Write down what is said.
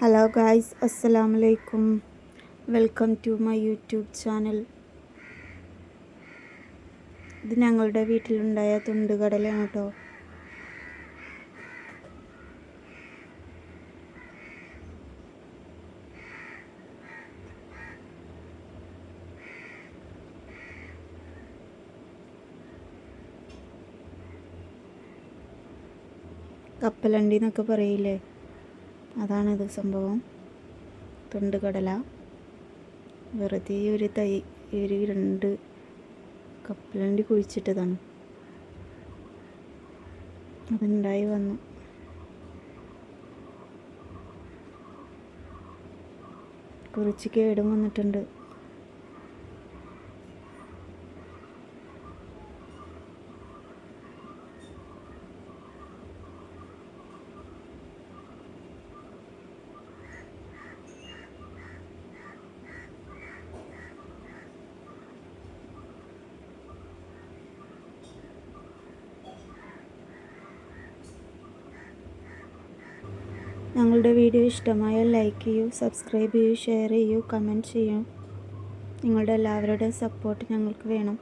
Hello guys അസ്സലാമലൈക്കും welcome to my YouTube channel ഇത് ഞങ്ങളുടെ വീട്ടിലുണ്ടായ തുണ്ടുകടലാണ് കേട്ടോ. കപ്പലണ്ടി എന്നൊക്കെ പറയില്ലേ? അതാണിത് സംഭവം. തൊണ്ടുകടല വെറുതെ ഒരു തൈ ഒരു രണ്ട് കപ്പലണ്ടി കുഴിച്ചിട്ടതാണ്. അതുണ്ടായി വന്നു. കുറച്ച് കേടും വന്നിട്ടുണ്ട്. ഞങ്ങളുടെ വീഡിയോ ഇഷ്ടമായാൽ ലൈക്ക് ചെയ്യൂ സബ്സ്ക്രൈബ് ചെയ്യൂ ഷെയർ ചെയ്യൂ കമന്റ് ചെയ്യൂ. നിങ്ങളുടെ എല്ലാവരുടെയും സപ്പോർട്ട് ഞങ്ങൾക്ക് വേണം.